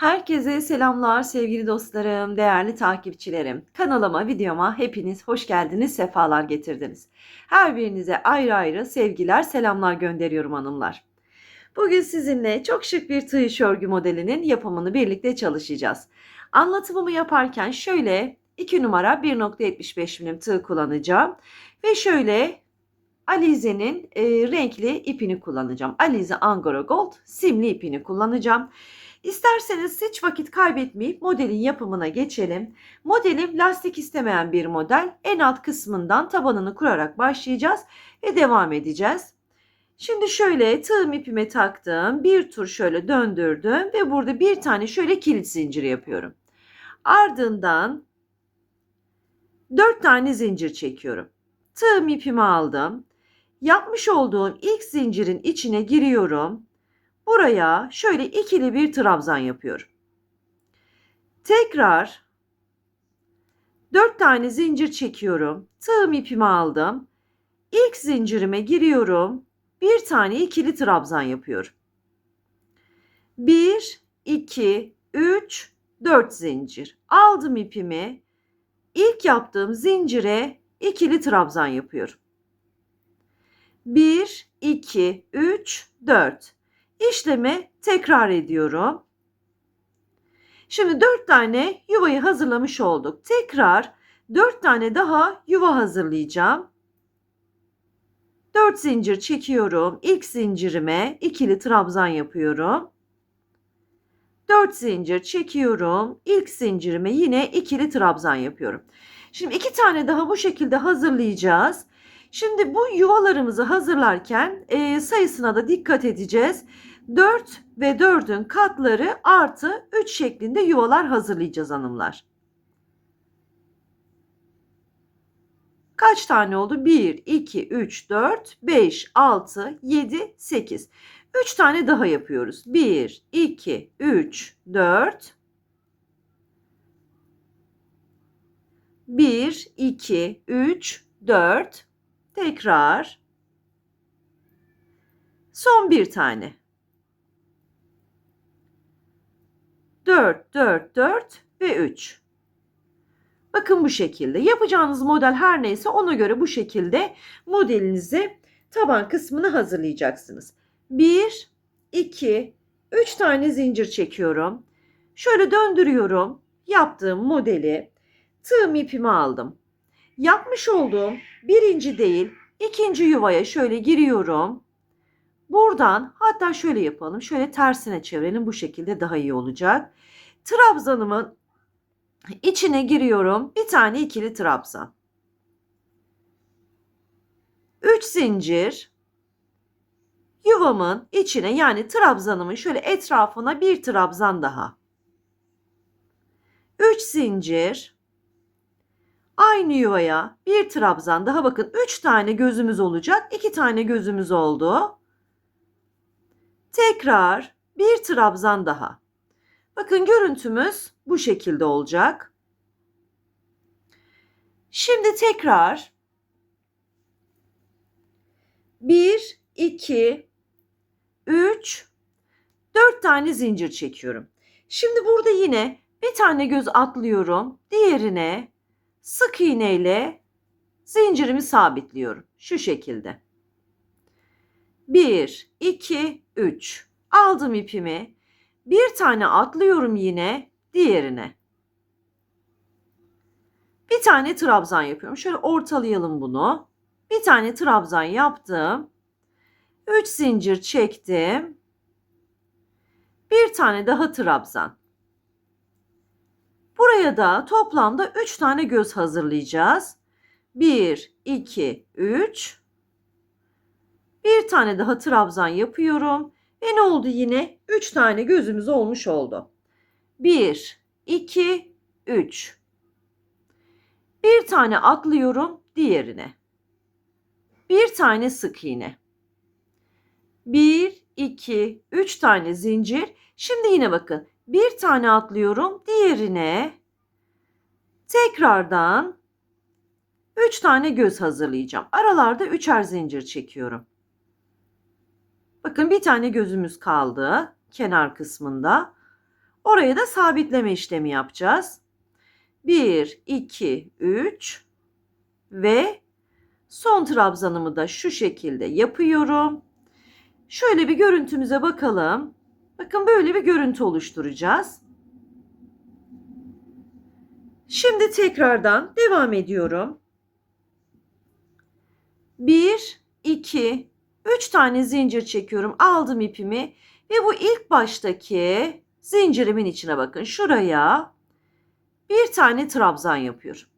Herkese selamlar sevgili dostlarım, değerli takipçilerim. Kanalıma, videoma hepiniz hoş geldiniz, sefalar getirdiniz. Her birinize ayrı ayrı sevgiler, selamlar gönderiyorum hanımlar. Bugün sizinle çok şık bir tığ iş örgü modelinin yapımını birlikte çalışacağız. Anlatımımı yaparken şöyle 2 numara 1.75 milim tığ kullanacağım ve şöyle Alize'nin e, renkli ipini kullanacağım. Alize Angora Gold simli ipini kullanacağım. İsterseniz hiç vakit kaybetmeyip modelin yapımına geçelim. Modelim lastik istemeyen bir model. En alt kısmından tabanını kurarak başlayacağız ve devam edeceğiz. Şimdi şöyle tığım ipime taktım. Bir tur şöyle döndürdüm ve burada bir tane şöyle kilit zinciri yapıyorum. Ardından 4 tane zincir çekiyorum. Tığım ipimi aldım. Yapmış olduğum ilk zincirin içine giriyorum. Buraya şöyle ikili bir trabzan yapıyorum. Tekrar 4 tane zincir çekiyorum. Tığım ipimi aldım. İlk zincirime giriyorum. Bir tane ikili trabzan yapıyorum. 1 2 3 4 zincir. Aldım ipimi. İlk yaptığım zincire ikili trabzan yapıyorum. 1 2 3 4 İşlemi tekrar ediyorum. Şimdi 4 tane yuvayı hazırlamış olduk. Tekrar 4 tane daha yuva hazırlayacağım. 4 zincir çekiyorum. İlk zincirime ikili trabzan yapıyorum. 4 zincir çekiyorum. İlk zincirime yine ikili trabzan yapıyorum. Şimdi iki tane daha bu şekilde hazırlayacağız. Şimdi bu yuvalarımızı hazırlarken e, sayısına da dikkat edeceğiz. 4 ve 4'ün katları artı 3 şeklinde yuvalar hazırlayacağız hanımlar. Kaç tane oldu? 1, 2, 3, 4, 5, 6, 7, 8. 3 tane daha yapıyoruz. 1, 2, 3, 4. 1, 2, 3, 4. Tekrar. Son bir tane. 4, 4, 4 ve 3. Bakın bu şekilde. Yapacağınız model her neyse ona göre bu şekilde modelinizi taban kısmını hazırlayacaksınız. 1, 2, 3 tane zincir çekiyorum. Şöyle döndürüyorum. Yaptığım modeli tığım ipimi aldım. Yapmış olduğum birinci değil ikinci yuvaya şöyle giriyorum. Buradan hatta şöyle yapalım. Şöyle tersine çevirelim. Bu şekilde daha iyi olacak. Trabzanımın içine giriyorum. Bir tane ikili trabzan. 3 zincir. Yuvamın içine yani trabzanımın şöyle etrafına bir trabzan daha. 3 zincir. Aynı yuvaya bir trabzan daha bakın 3 tane gözümüz olacak. 2 tane gözümüz oldu. Tekrar bir trabzan daha. Bakın görüntümüz bu şekilde olacak. Şimdi tekrar 1, 2, 3, 4 tane zincir çekiyorum. Şimdi burada yine bir tane göz atlıyorum. Diğerine sık iğne ile zincirimi sabitliyorum. Şu şekilde. 1, 2, 3. Aldım ipimi. Bir tane atlıyorum yine diğerine. Bir tane trabzan yapıyorum. Şöyle ortalayalım bunu. Bir tane trabzan yaptım. 3 zincir çektim. Bir tane daha trabzan. Buraya da toplamda 3 tane göz hazırlayacağız. 1, 2, 3. Bir tane daha trabzan yapıyorum. Ve ne oldu yine? 3 tane gözümüz olmuş oldu. 1, 2, 3. Bir tane atlıyorum diğerine. Bir tane sık iğne. 1, 2, 3 tane zincir. Şimdi yine bakın. Bir tane atlıyorum diğerine. Tekrardan 3 tane göz hazırlayacağım. Aralarda üçer zincir çekiyorum. Bakın bir tane gözümüz kaldı kenar kısmında. Oraya da sabitleme işlemi yapacağız. 1, 2, 3 ve son trabzanımı da şu şekilde yapıyorum. Şöyle bir görüntümüze bakalım. Bakın böyle bir görüntü oluşturacağız. Şimdi tekrardan devam ediyorum. 1, 2, 3 tane zincir çekiyorum. Aldım ipimi ve bu ilk baştaki zincirimin içine bakın. Şuraya bir tane trabzan yapıyorum.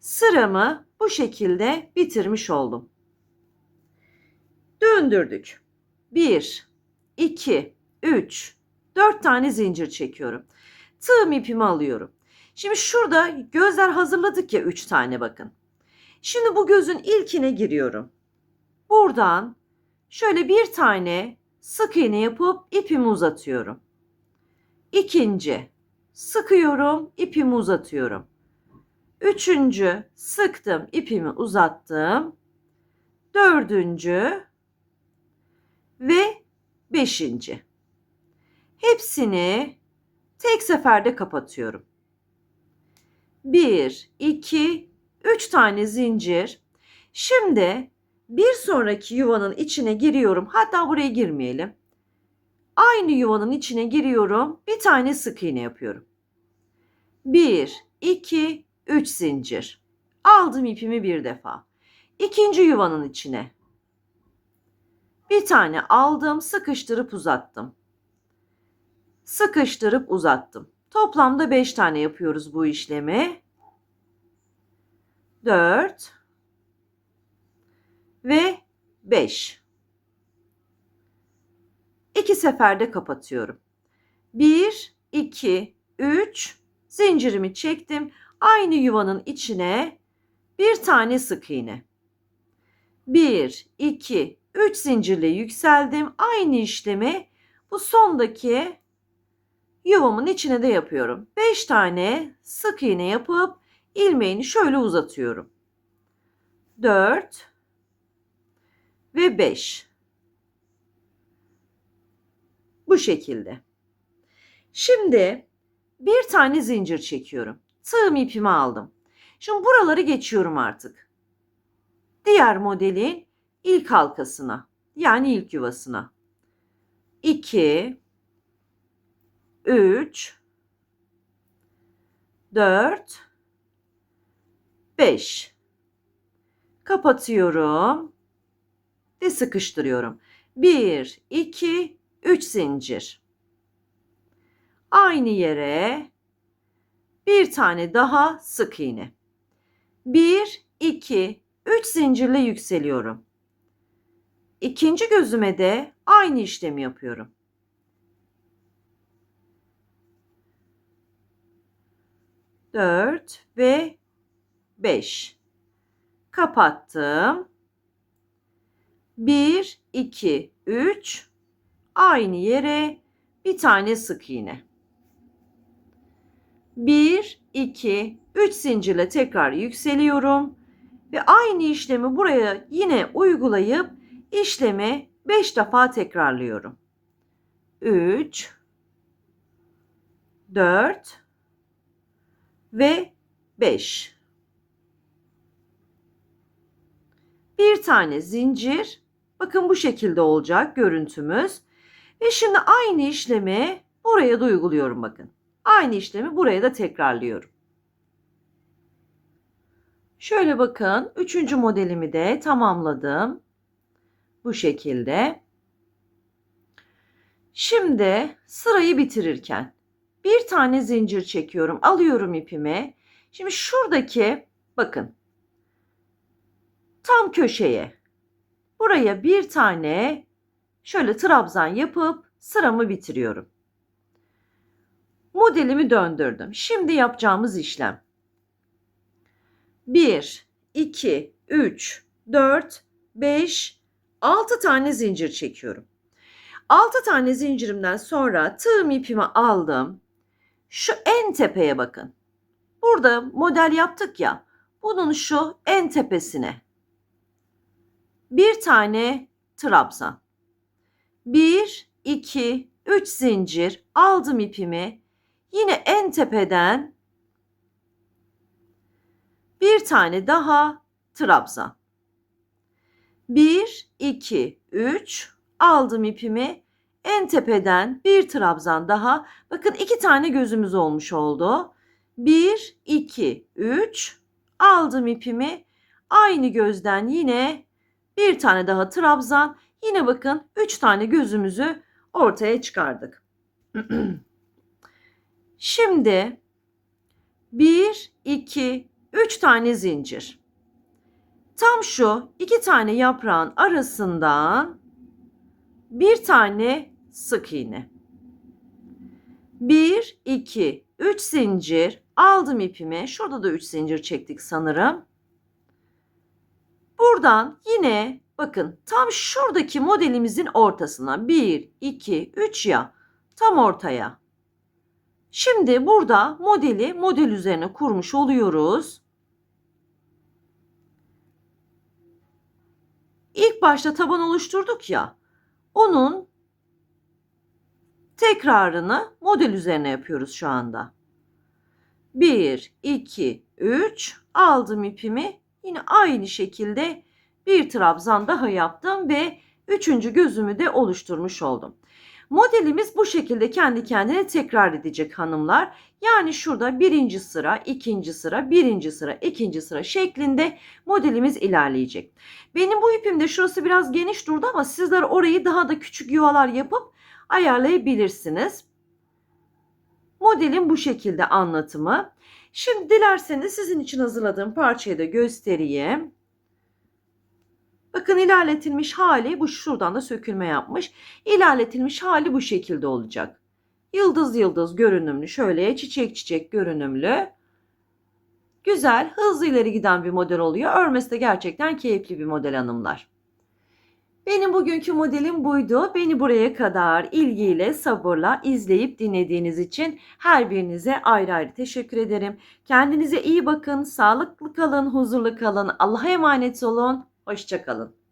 Sıramı bu şekilde bitirmiş oldum. Döndürdük. 1, 2, 3, 4 tane zincir çekiyorum. Tığım ipimi alıyorum. Şimdi şurada gözler hazırladık ya 3 tane bakın. Şimdi bu gözün ilkine giriyorum. Buradan şöyle bir tane sık iğne yapıp ipimi uzatıyorum. İkinci sıkıyorum, ipimi uzatıyorum. Üçüncü sıktım, ipimi uzattım. Dördüncü ve beşinci. Hepsini tek seferde kapatıyorum. Bir, iki, üç tane zincir. Şimdi bir sonraki yuvanın içine giriyorum. Hatta buraya girmeyelim. Aynı yuvanın içine giriyorum. Bir tane sık iğne yapıyorum. 1, 2, 3 zincir. Aldım ipimi bir defa. İkinci yuvanın içine. Bir tane aldım, sıkıştırıp uzattım. Sıkıştırıp uzattım. Toplamda 5 tane yapıyoruz bu işlemi. 4 ve 5. İki seferde kapatıyorum. 1, 2, 3 zincirimi çektim. Aynı yuvanın içine bir tane sık iğne. 1, 2, 3 zincirle yükseldim. Aynı işlemi bu sondaki yuvamın içine de yapıyorum. 5 tane sık iğne yapıp ilmeğini şöyle uzatıyorum. 4 ve 5. Bu şekilde. Şimdi bir tane zincir çekiyorum. Tığım ipimi aldım. Şimdi buraları geçiyorum artık. Diğer modelin ilk halkasına yani ilk yuvasına. 2 3 4 5 kapatıyorum ve sıkıştırıyorum. 1 2 3 zincir. Aynı yere bir tane daha sık iğne. 1 2 3 zincirle yükseliyorum. İkinci gözüme de aynı işlemi yapıyorum. Dört ve beş. Kapattım. Bir, iki, üç. Aynı yere bir tane sık iğne. Bir, iki, üç zincirle tekrar yükseliyorum. Ve aynı işlemi buraya yine uygulayıp işlemi 5 defa tekrarlıyorum. 3 4 ve 5. Bir tane zincir. Bakın bu şekilde olacak görüntümüz. Ve şimdi aynı işlemi buraya da uyguluyorum bakın. Aynı işlemi buraya da tekrarlıyorum. Şöyle bakın. Üçüncü modelimi de tamamladım. Bu şekilde. Şimdi sırayı bitirirken bir tane zincir çekiyorum. Alıyorum ipimi. Şimdi şuradaki bakın tam köşeye buraya bir tane şöyle trabzan yapıp sıramı bitiriyorum. Modelimi döndürdüm. Şimdi yapacağımız işlem 1, 2, 3, 4, 5, 6 tane zincir çekiyorum. 6 tane zincirimden sonra tığım ipimi aldım. Şu en tepeye bakın. Burada model yaptık ya. Bunun şu en tepesine bir tane trabzan. 1, 2, 3 zincir aldım ipimi. Yine en tepeden bir tane daha trabzan. 1 2 3 aldım ipimi. En tepeden bir trabzan daha. Bakın iki tane gözümüz olmuş oldu. 1 2 3 aldım ipimi. Aynı gözden yine bir tane daha trabzan. Yine bakın 3 tane gözümüzü ortaya çıkardık. Şimdi 1 2 3 tane zincir. Tam şu iki tane yaprağın arasından bir tane sık iğne. 1 2 3 zincir aldım ipimi. Şurada da 3 zincir çektik sanırım. Buradan yine bakın tam şuradaki modelimizin ortasına 1 2 3 ya tam ortaya. Şimdi burada modeli model üzerine kurmuş oluyoruz. İlk başta taban oluşturduk ya. Onun tekrarını model üzerine yapıyoruz şu anda. 1 2 3 aldım ipimi. Yine aynı şekilde bir trabzan daha yaptım ve üçüncü gözümü de oluşturmuş oldum. Modelimiz bu şekilde kendi kendine tekrar edecek hanımlar. Yani şurada birinci sıra, ikinci sıra, birinci sıra, ikinci sıra şeklinde modelimiz ilerleyecek. Benim bu ipimde şurası biraz geniş durdu ama sizler orayı daha da küçük yuvalar yapıp ayarlayabilirsiniz. Modelin bu şekilde anlatımı. Şimdi dilerseniz sizin için hazırladığım parçayı da göstereyim. Bakın ilerletilmiş hali bu şuradan da sökülme yapmış. İlerletilmiş hali bu şekilde olacak. Yıldız yıldız görünümlü şöyle çiçek çiçek görünümlü. Güzel hızlı ileri giden bir model oluyor. Örmesi de gerçekten keyifli bir model hanımlar. Benim bugünkü modelim buydu. Beni buraya kadar ilgiyle, sabırla izleyip dinlediğiniz için her birinize ayrı ayrı teşekkür ederim. Kendinize iyi bakın, sağlıklı kalın, huzurlu kalın, Allah'a emanet olun. Hoşçakalın.